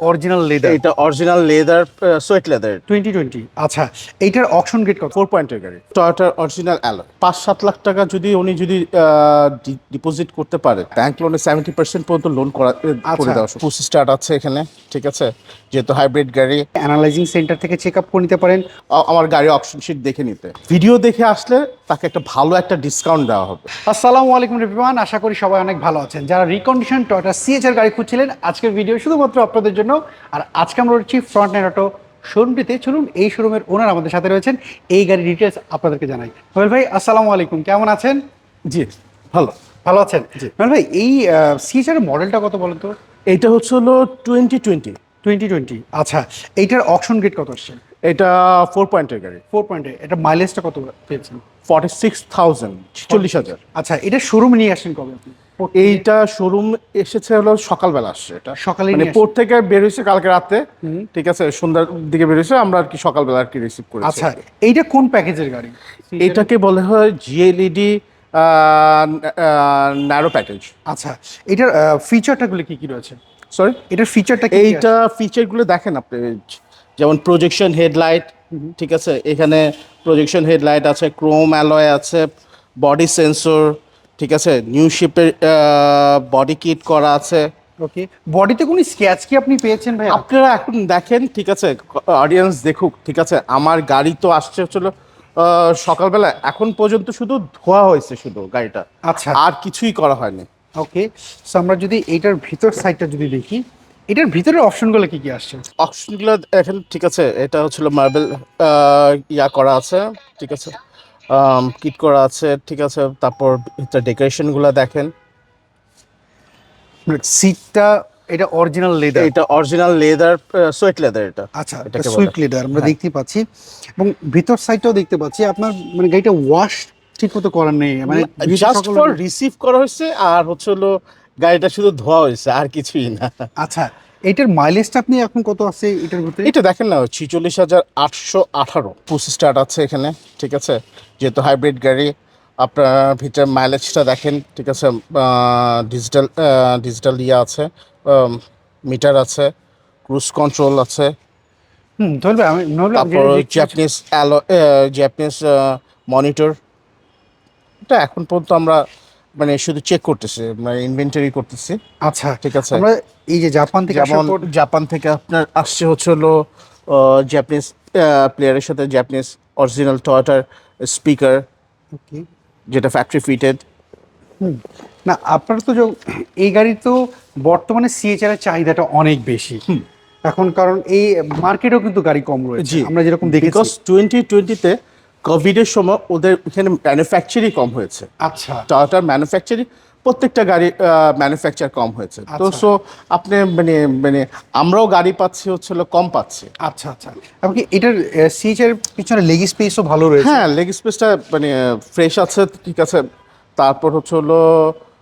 Original leather এটা original leather suede leather twenty twenty আচ্ছা এইটার অকশন গেট কত? ফোর পয়েন্টের গাড়ি। টয়োটার অরিজিনাল অ্যালো পাঁচ সাত লাখ টাকা যদি উনি যদি ডিপোজিট করতে পারে। ব্যাংক লোনে সেভেন্টি পার্সেন্ট পর্যন্ত লোন করা করে। দেওয়া পুসি স্টার্ট আছে এখানে ঠিক আছে? যেহেতু হাইব্রিড গাড়ি। অ্যানালাইজিং সেন্টার থেকে চেক আপ করে নিতে পারেন। আমার গাড়ি অপশন শিট দেখে নিতে। ভিডিও দেখে আসলে তাকে একটা ভালো একটা ডিসকাউন্ট দেওয়া হবে। আসসালামু আলাইকুম রিপিমান আশা করি সবাই অনেক ভালো আছেন। যারা রিকন্ডিশন টয়টা সিএচআর গাড়ি খুঁজছিলেন আজকের ভিডিও শুধুমাত্র আপনাদের জন্য। আর আজকে আমরা রয়েছি ফ্রন্ট নাইট অটো শোরুমটিতে চলুন এই শোরুমের ওনার আমাদের সাথে রয়েছেন। এই গাড়ির ডিটেলস আপনাদেরকে জানাই। নোয়েল ভাই আসসালামু আলাইকুম। কেমন আছেন? জি ভালো। ভালো আছেন? নোয়েল ভাই এই সিএচআর মডেলটা কত বলেন তো? এইটা হচ্ছে হলো টোয়েন্টি টোয়েন্টি টোয়েন্টি টোয়েন্টি আচ্ছা এইটার অকশন গেট কত আসছে? এটা ফোর পয়েন্টের গাড়ি ফোর পয়েন্টে এটা মাইলেজটা কত পেয়েছেন? ফর্টি সিক্স থাউজেন্ড চল্লিশ হাজার। আচ্ছা এটা শোরুমে নিয়ে আসেন কবে আপনি? এইটা শোরুম এসেছে হলো সকালবেলা আসছে এটা। সকালে মানে পোর্ট থেকে বের হয়েছে কালকে রাতে। ঠিক আছে সন্ধ্যার দিকে বের হয়েছে আমরা আর কি সকালবেলা আর কি রিসিভ করেছি। আচ্ছা এইটা কোন প্যাকেজের গাড়ি? এটাকে বলে হয় জিএলইডি ন্যারো প্যাকেজ আচ্ছা এটার ফিচারটাগুলো কি কি রয়েছে? সরি এটার ফিচারটা এইটা ফিচারগুলো দেখেন আপনি যেমন প্রজেকশন হেডলাইট ঠিক আছে? এখানে প্রজেকশন হেডলাইট আছে ক্রোম অ্যালয় আছে বডি সেন্সর ঠিক আছে? নিউ শিপের বডি কিট করা আছে। ওকে বডিতে কোনো স্ক্র্যাচ কি আপনি পেয়েছেন ভাই আপনারা এখন দেখেন ঠিক আছে? অডিয়েন্স দেখুক ঠিক আছে? আমার গাড়ি তো আসছে হচ্ছিল সকালবেলা। এখন পর্যন্ত শুধু ধোয়া হয়েছে শুধু গাড়িটা। আচ্ছা। আর কিছুই করা হয়নি। ওকে সো আমরা যদি এইটার ভিতর সাইডটা যদি দেখি এটার ভিতরের অপশনগুলো কি কি আসছে? অপশনগুলো এখন ঠিক আছে এটা হচ্ছিল মার্বেল ইয়া করা আছে ঠিক আছে কিট করা আছে ঠিক আছে তারপর ভিতরে ডেকোরেশনগুলো দেখেন। সিটটা এটা অরিজিনাল লেদার এটা অরিজিনাল লেদার সোয়েট লেদার এটা। আচ্ছা এটা। সুইট লেদার আমরা দেখতে পাচ্ছি। এবং ভিতর সাইডটাও দেখতে পাচ্ছি আপনার মানে গাড়িটা ওয়াশ ঠিক মতো করার নেই মানে জাস্ট ফর রিসিভ করা হয়েছে আর হচ্ছে হলো গাড়িটা শুধু ধোয়া হয়েছে আর কিছুই না। আচ্ছা এটার মাইলেজটা আপনি এখন কত আছে এটার ভিতরে? এটা দেখেন না ছিচল্লিশ হাজার আটশো আঠারো পুসি স্টার্ট আছে এখানে ঠিক আছে? যেহেতু হাইব্রিড গাড়ি আপনার ভিতরে মাইলেজটা দেখেন ঠিক আছে? ডিজিটাল ডিজিটাল ইয়ে আছে মিটার আছে ক্রুজ কন্ট্রোল আছে। হুম ধরবে আমি তারপর অ্যালো জাপানিজ মনিটর এটা এখন পর্যন্ত আমরা মানে শুধু চেক করতেছে মানে ইনভেন্টারি করতেছে। আচ্ছা ঠিক আছে। আমরা এই যে জাপান থেকে যেমন জাপান থেকে আপনার আসছে হচ্ছে হলো জাপানিজ প্লেয়ারের সাথে জাপানিজ অরিজিনাল টয়টার স্পিকার. যেটা ফ্যাক্টরি ফিটেড। না আপনার তো এই গাড়ি তো বর্তমানে সিএচআর এর চাহিদাটা অনেক বেশি। এখন কারণ এই মার্কেটেও কিন্তু গাড়ি কম রয়েছে। আমরা যেরকম দেখেছি। টোয়েন্টি টোয়েন্টিতে কোভিডের সময় ওদের এখানে ম্যানুফ্যাকচারই কম হয়েছে। আচ্ছা। টাটার ম্যানুফ্যাকচারিং প্রত্যেকটা গাড়ি ম্যানুফ্যাকচার কম হয়েছে। তো আচ্ছা। সো আপনি মানে মানে আমরাও গাড়ি পাচ্ছি হচ্ছে কম পাচ্ছি। আচ্ছা আচ্ছা। এমনকি এটার সিজের পিছনে লেগ স্পেসও ভালো রয়েছে? হ্যাঁ লেগ স্পেসটা মানে ফ্রেশ আছে ঠিক আছে। তারপর হচ্ছে হলো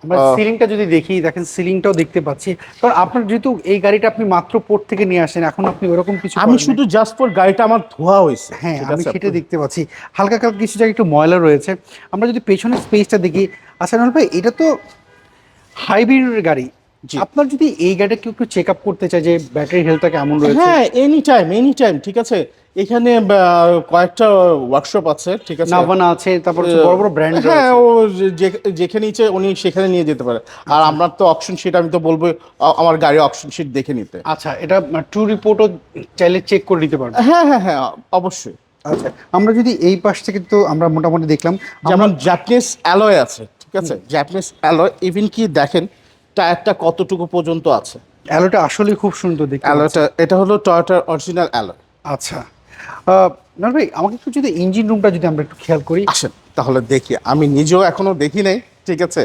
আমরা সিলিংটা যদি দেখি দেখেন সিলিংটাও দেখতে পাচ্ছি। কারণ আপনার যেহেতু এই গাড়িটা আপনি মাত্র পোর্ট থেকে নিয়ে আসেন এখন আপনি ওরকম কিছু আমি শুধু জাস্ট ফর গাড়িটা আমার ধোয়া হয়েছে। হ্যাঁ আমি? সেটা দেখতে পাচ্ছি। হালকা হালকা কিছু জায়গায় একটু ময়লা রয়েছে। আমরা যদি পেছনের স্পেসটা দেখি আচ্ছা ভাই এটা তো হাইব্রিডের গাড়ি। আপনার যদি এই গাড়িটা কেউ একটু চেক আপ করতে চায় যে ব্যাটারি হেলথটা কেমন রয়েছে? হ্যাঁ এনি টাইম এনি টাইম ঠিক আছে? এখানে কয়েকটা ওয়ার্কশপ আছে ঠিক আছে? নাভানা আছে তারপর বড় বড় ব্র্যান্ড হ্যাঁ ও যেখানে ইচ্ছে উনি সেখানে নিয়ে যেতে পারে। আর আপনার তো অপশন শিট আমি তো বলব আমার গাড়ি অপশন শিট দেখে নিতে। আচ্ছা এটা ট্রু রিপোর্টও চাইলে চেক করে নিতে পারবে। হ্যাঁ হ্যাঁ হ্যাঁ অবশ্যই। আচ্ছা আমরা যদি এই পাশ থেকে তো আমরা মোটামুটি দেখলাম যেমন জাপানিজ অ্যালয় আছে ঠিক আছে? জাপানিজ অ্যালয় ইভেন কি দেখেন টায়ারটা কতটুকু পর্যন্ত আছে? অ্যালোটা আসলে খুব সুন্দর দেখতে অ্যালয়টা এটা হলো টয়োটার অরিজিনাল অ্যালয় আচ্ছা। ভাই আমাকে একটু যদি ইঞ্জিন রুমটা যদি আমরা একটু খেয়াল করি। আসেন তাহলে দেখি। আমি নিজেও এখনও দেখি নাই ঠিক আছে?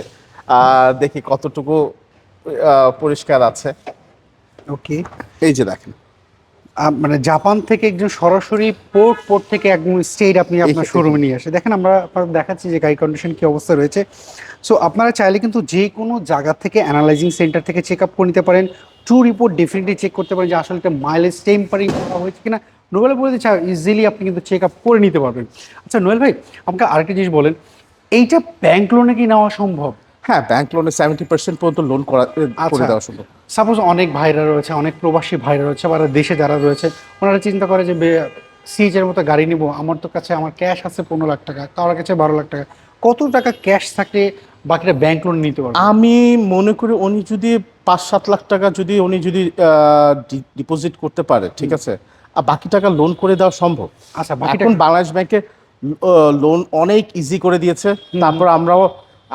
আর দেখি কতটুকু পরিষ্কার আছে। ওকে। এই যে দেখেন। মানে জাপান থেকে একজন সরাসরি পোর্ট পোর্ট থেকে একদম স্টেট আপনি আপনার শোরুমে নিয়ে আসে। দেখেন আমরা দেখাচ্ছি যে গাড়ি কন্ডিশন কি অবস্থা রয়েছে। সো আপনারা চাইলে কিন্তু যে কোনো জায়গা থেকে অ্যানালাইজিং সেন্টার থেকে চেক আপ করে নিতে পারেন। ট্রু রিপোর্ট ডেফিনেটলি চেক করতে পারেন যে আসলে এটা মাইলেজ টেম্পারিং করা হয়েছে কিনা। নোবেল বলে দিচ্ছে ইজিলি আপনি কিন্তু চেক আপ করে নিতে পারবেন। আচ্ছা নোয়েল ভাই আমাকে আরেকটা জিনিস বলেন এইটা ব্যাংক লোনে কি নেওয়া সম্ভব? হ্যাঁ ব্যাংক লোনে সেভেন্টি পার্সেন্ট পর্যন্ত লোন করা করে আচ্ছা। দেওয়া সম্ভব। সাপোজ অনেক ভাইরা রয়েছে অনেক প্রবাসী ভাইরা রয়েছে বা দেশে যারা রয়েছে ওনারা চিন্তা করে যে সিএচের মতো গাড়ি নিব আমার তো কাছে আমার ক্যাশ আছে পনেরো লাখ টাকা কারোর কাছে বারো লাখ টাকা কত টাকা ক্যাশ থাকলে বাকিটা ব্যাংক লোন নিতে পারবে? আমি মনে করি উনি যদি পাঁচ সাত লাখ টাকা যদি উনি যদি ডিপোজিট করতে পারে ঠিক আছে? বাকি টাকা লোন করে দেওয়া সম্ভব? আচ্ছা এখন বাংলাদেশ ব্যাংকে লোন অনেক ইজি করে দিয়েছে। তারপর আমরাও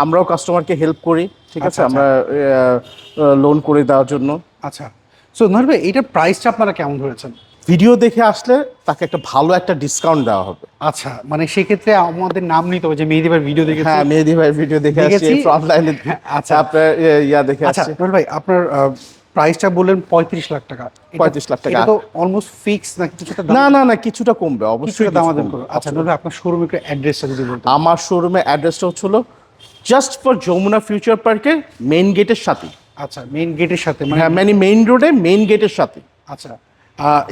আমরাও কাস্টমারকে হেল্প করি ঠিক আছে? আচ্ছা, আচ্ছা। আমরা লোন করে দেওয়ার জন্য। আচ্ছা। সো নর ভাই এটার প্রাইসটা আপনারা কেমন ধরেছেন? ভিডিও দেখে আসলে তাকে একটা ভালো একটা ডিসকাউন্ট দেওয়া হবে। আচ্ছা মানে সেক্ষেত্রে আমাদের নাম নিতে হবে যে মেহেদি ভাই ভিডিও দেখেছি। হ্যাঁ মেহেদি ভাই ভিডিও দেখে আসছি দেখেছি। ফ্রন্ট লাইনে আচ্ছা। আপনার ইয়া দেখে আচ্ছা ভাই আপনার প্রাইসটা বললেন পঁয়ত্রিশ লাখ টাকা। পঁয়ত্রিশ লাখ টাকা। তো অলমোস্ট ফিক্স না কিছুটা না না না কিছুটা কমবে অবশ্যই দামাদাম কমবে। আচ্ছা নর আপনার শোরুম একটু অ্যাড্রেসটা যদি বলতেন। আমার শোরুমের অ্যাড্রেসটা হচ্ছিল জাস্ট ফর যমুনা ফিউচার পার্কের মেইন গেটের সাথে। আচ্ছা মেইন গেটের সাথে মানে হ্যাঁ মানে মেইন রোডে মেইন গেটের সাথে। আচ্ছা।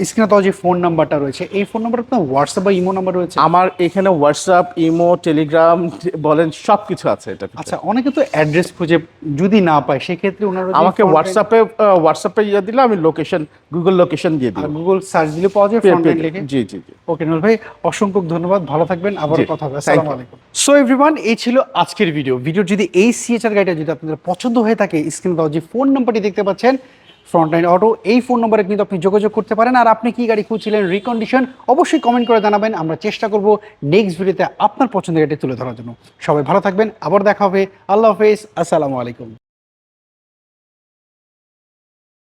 স্ক্রিনে তো যে ফোন নাম্বারটা রয়েছে এই ফোন নাম্বার আপনার হোয়াটসঅ্যাপ বা ইমো নাম্বার রয়েছে? আমার এখানে হোয়াটসঅ্যাপ ইমো টেলিগ্রাম বলেন সব কিছু আছে এটা আচ্ছা অনেকে তো অ্যাড্রেস খুঁজে যদি না পায় সেক্ষেত্রে ওনারা আমাকে হোয়াটসঅ্যাপে হোয়াটসঅ্যাপে ইয়ে দিলে আমি লোকেশন গুগল লোকেশন দিয়ে দিই গুগল সার্চ দিলে পাওয়া যায় ফ্রন্ট এন্ড লিখে? জি জি জি। ওকে নুর ভাই অসংখ্য ধন্যবাদ। ভালো থাকবেন আবার কথা হবে। আসসালামু আলাইকুম। সো এভরিওয়ান এই ছিল আজকের ভিডিও ভিডিও যদি এই সিএচআর গাড়িটা যদি আপনাদের পছন্দ হয়ে থাকে স্ক্রিনে দেওয়া যে ফোন নাম্বারটি দেখতে পাচ্ছেন ফ্রন্টলাইন অটো, এই ফোন নম্বরে কিন্তু আপনি যোগাযোগ করতে পারেন। আর আপনি কি গাড়ি খুঁজছিলেন রিকন্ডিশন অবশ্যই কমেন্ট করে জানাবেন। আমরা চেষ্টা করব নেক্সট ভিডিওতে আপনার পছন্দের গাড়ি তুলে ধরার জন্য। সবাই ভালো থাকবেন, আবার দেখা হবে। আল্লাহ হাফেজ, আসসালামু আলাইকুম।